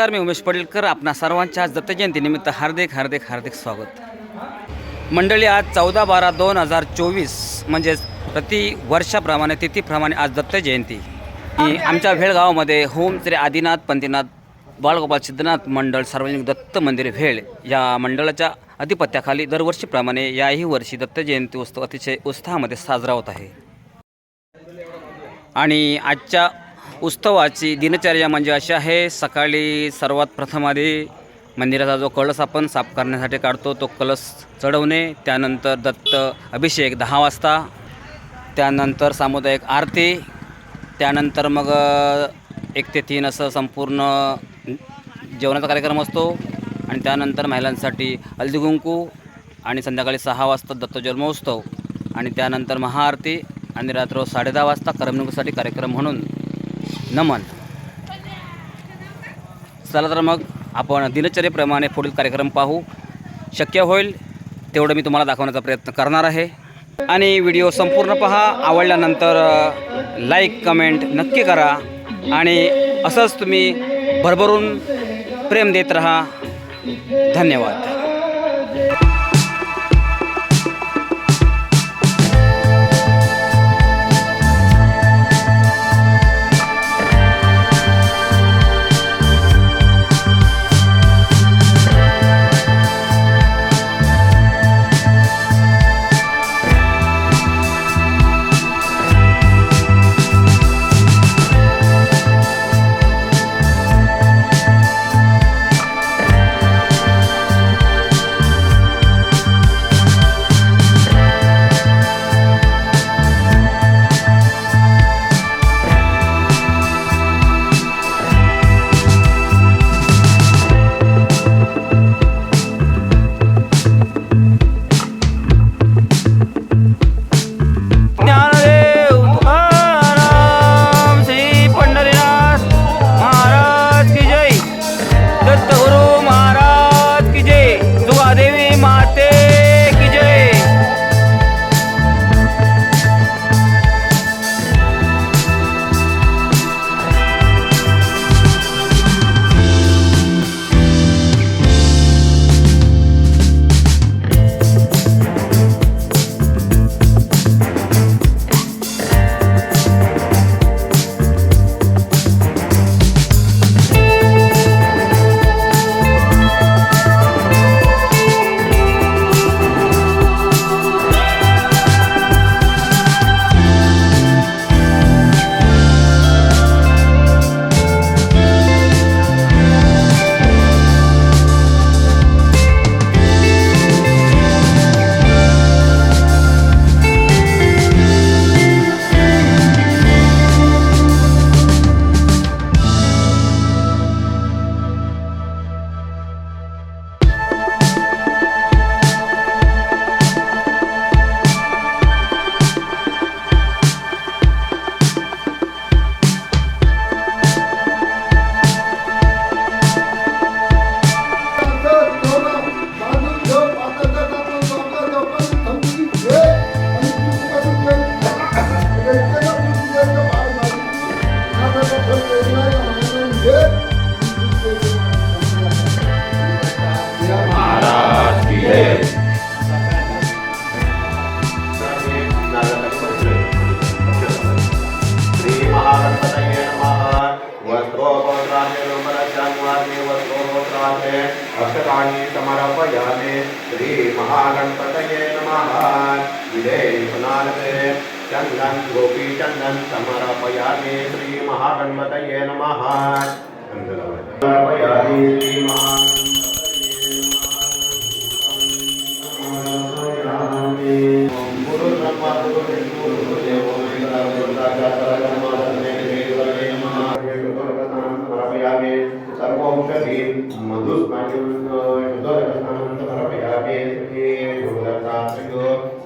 नमस्कार मी उमेश पडीलकर. आपणा सर्वांच्या आज दत्त जयंतीनिमित्त हार्दिक हार्दिक हार्दिक स्वागत. मंडळी आज चौदा बारा दोन हजार चोवीस म्हणजेच प्रति वर्षाप्रमाणे तिथीप्रमाणे आज दत्त जयंती. ही आमच्या भेळ गावामध्ये होम श्री आदिनाथ पंतीनाथ बाळगोपाल सिद्धनाथ मंडळ सार्वजनिक दत्त मंदिर भेळ या मंडळाच्या अधिपत्याखाली दरवर्षीप्रमाणे याही वर्षी दत्त जयंती उत्सव अतिशय उत्साहामध्ये साजरा होत आहे. आणि आजच्या उत्सवाची दिनचर्या म्हणजे अशी आहे सकाळी सर्वात प्रथम आधी मंदिराचा जो कळस आपण साफ करण्यासाठी काढतो तो कलश चढवणे त्यानंतर दत्त अभिषेक दहा वाजता त्यानंतर सामुदायिक आरती त्यानंतर मग एक ते तीन असं संपूर्ण जेवणाचा कार्यक्रम असतो आणि त्यानंतर महिलांसाठी हल्दीकुंकू आणि संध्याकाळी सहा वाजता दत्त जन्मोत्सव आणि त्यानंतर महाआरती आणि रात्र साडेदहा वाजता करमणुकीसाठी कार्यक्रम म्हणून नमन. चला तर मग आपण दिनचर्येप्रमाणे पुढील कार्यक्रम पाहू. शक्य होईल तेवढं मी तुम्हाला दाखवण्याचा प्रयत्न करणार आहे. आणि व्हिडिओ संपूर्ण पहा. आवडल्यानंतर लाईक कमेंट नक्की करा. आणि असंच तुम्ही भरभरून प्रेम देत रहा. धन्यवाद.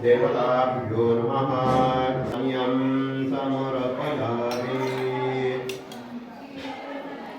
देवताभ्यो नमः समर्पयामि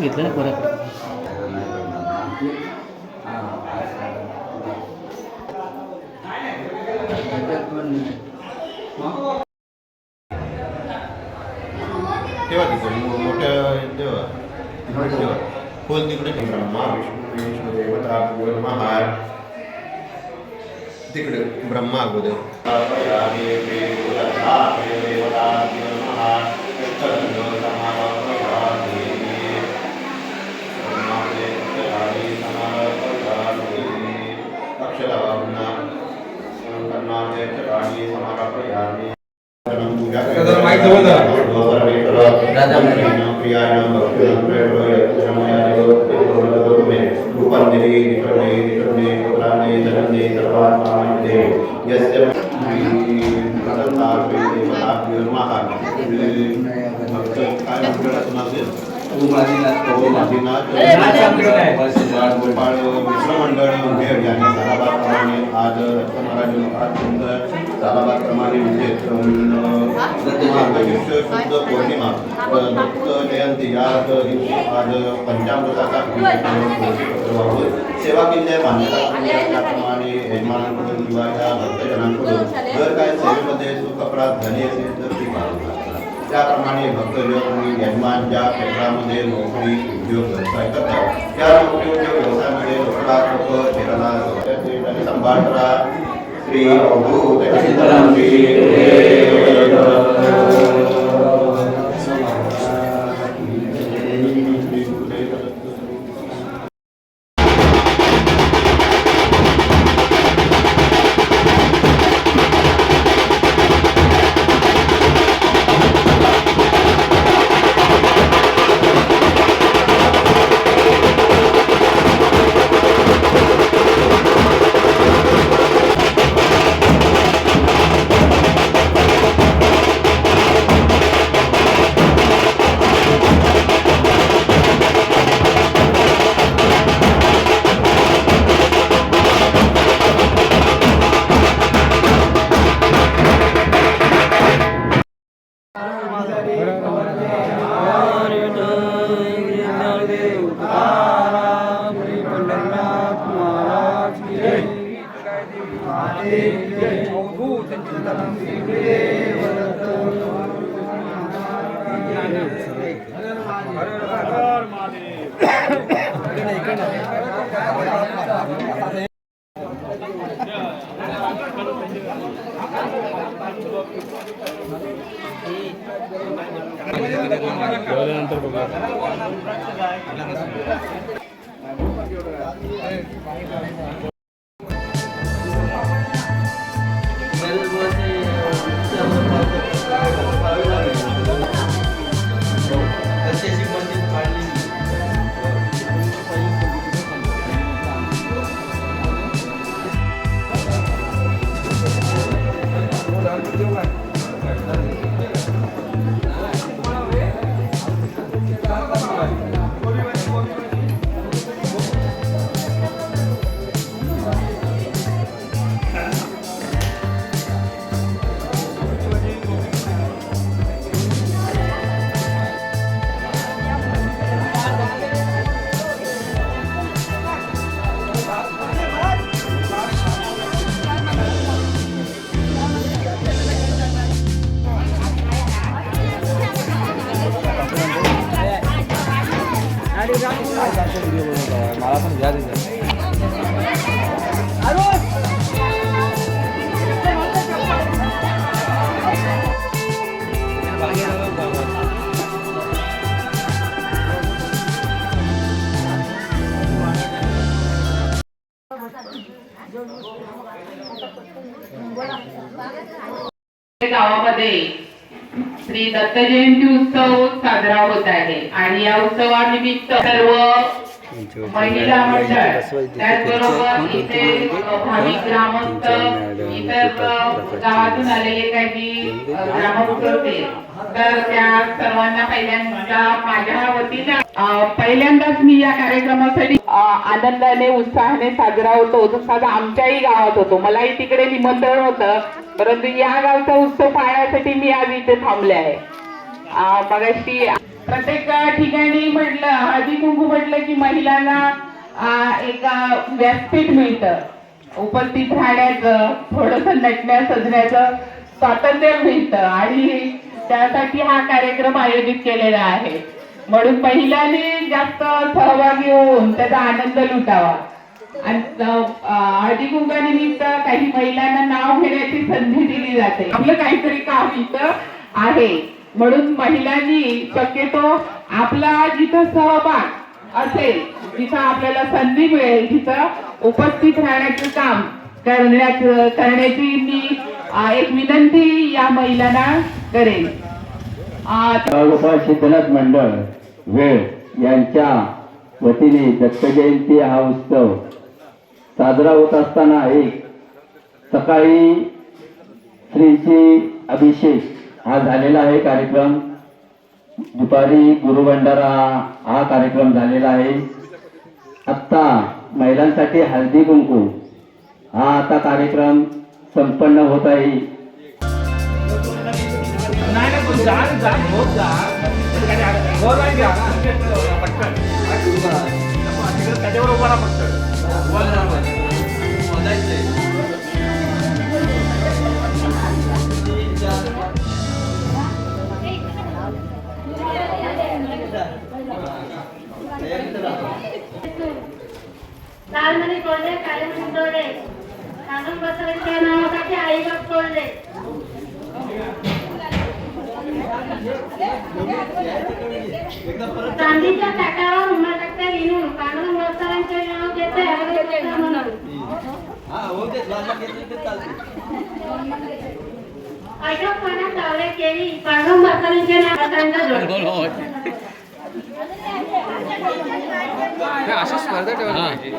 घेतलं ना परत? तिथे मोठ्या तिकडे ठेवा. खोल तिकडे. ठेवा. ब्रह्मा विष्णू विष्णू देवता गुरु महार तिकडे ब्रह्मा अगोदर. समर्पयामि श्री गुरुदत्तात्रेय देवताभ्यो नमः. कृष्णो समर्पयामि. ब्रह्माणे अक्षराणि समर्पयामि. अक्षराणा कर्णाने अक्षराणि समर्पयामि. दादा, आज महाराज सालाबादप्रमाणे म्हणजे शुद्ध पौर्णिमा दत्त जयंती या दिवशी आज पंचामृताचा सेवा केली मान्यता त्याप्रमाणे यजमानांकडून किंवा भक्तजनांकडून जर काय सेवेमध्ये सुख अपराध झाले असेल तर ती त्याप्रमाणे भक्तजन यजमान ज्या क्षेत्रामध्ये नोकरी ಉದ್ಯೋಗ ವ್ಯವಸಾಯ ಕರ್ತಾವೆ ಯಾರು ಉದ್ಯೋಗ ವ್ಯವಸಾಯ ಮಾಡಿ ಒತ್ತಡ ಹಾಕಬೇಕು ಇರಲ್ಲ ಸಂಭಾಷಣ ಶ್ರೀ ಪ್ರಭು Amen. गावामध्ये श्री दत्त जयंती उत्सव साजरा होत आहे. आणि या उत्सवानिमित्त सर्व महिला मंडळ त्याचबरोबर इथे भाविक ग्रामस्थ इतर गावातून आलेले काही ग्रामस्थ होते. तर त्या सर्वांना पहिल्यांदा माझ्या वतीनं पहिल्यांदाच मी या कार्यक्रमासाठी आनंदाने उत्साहाने साजरा होतो जसा आमच्याही गावात होतो. मलाही तिकडे निमंत्रण होतं. परंतु या गावचा उत्सव पाहण्यासाठी मी आज इथे थांबले आहे. मगाशी प्रत्येक ठिकाणी म्हटलं हळदी कुंकू म्हटलं की महिलांना एक व्यासपीठ मिळतं. उपस्थित राहण्याचं थोडस नटण्या सजण्याचं स्वातंत्र्य मिळतं. आणि त्यासाठी हा कार्यक्रम आयोजित केलेला आहे. म्हणून महिलांनी जास्त सहभागी होऊन त्याचा आनंद लुटावा. आणि हळदी कुंकानिमित्त काही महिलांना नाव घेण्याची संधी दिली जाते. आपलं काहीतरी काम इथं आहे. म्हणून महिलांनी शक्यतो आपला जिथं सहभाग असेल जिथं आपल्याला संधी मिळेल तिथं उपस्थित राहण्याचं काम करण्याचं करण्याची मी एक विनंती या महिलांना करेन. अ, गोपाळ सिद्धनाथ मंडळ वेळ यांच्या वतीने दत्त जयंती हा उत्सव साजरा होत असताना एक सकाळी श्रींची अभिषेक हा झालेला आहे कार्यक्रम. दुपारी गुरुभंडारा हा कार्यक्रम झालेला आहे. आत्ता महिलांसाठी हळदी कुंकू हा आता कार्यक्रम संपन्न होत आहे. लालमणी तोडले काळे तोडले कानून बसवायच्या नावासाठी आईबाप तोडले चांदीच्या ताटावर उमाटक्का लिहून कानून बसवायचे नाव घेते अगदी म्हणून अशोकपणा चावले केली कानून बसवायचे नावाचा जोड अशा स्पर्धा ठेवायला पाहिजे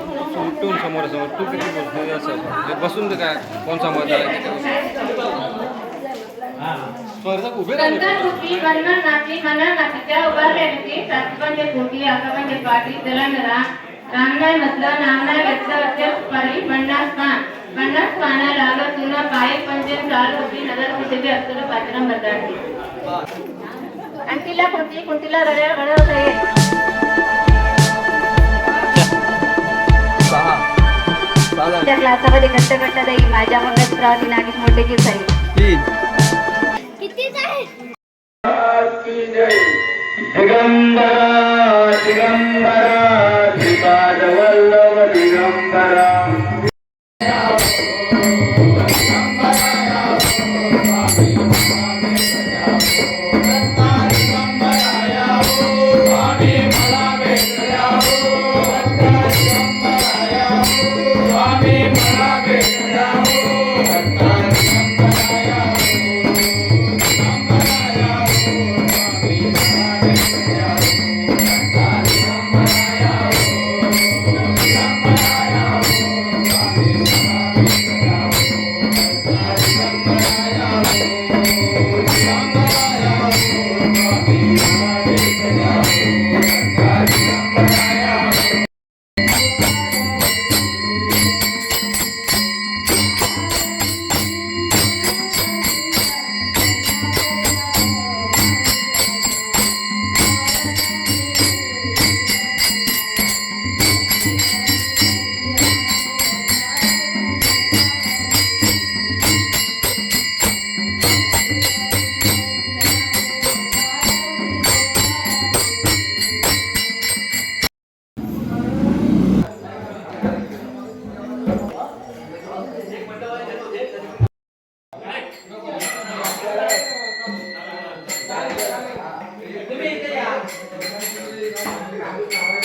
उलटून समोरासमोर तू किती बोलतो असं म्हणजे बसून तर काय कोण समोर स्पर्धक उभे नंतर कुठली बंधन नाचली मना नाचीच्या उभारल्या होती. सातपंचे फुटली अकपंचे पाटी तेलंगणा राम नाही म्हटलं नाम नाही घेतलं अध्यक्ष पारी पन्नास पान. पन्नास पाना लागत तुला पाय पंचे चाल होती नगर कुठे असतं पात्र बदलली आणि तिला कुंती कुंतीला रड्या रडवत आहे त्या क्लासामध्ये घट्ट घट्ट देई माझ्या मनात राहती नागेश मोठेची सही Bye. grab your flower.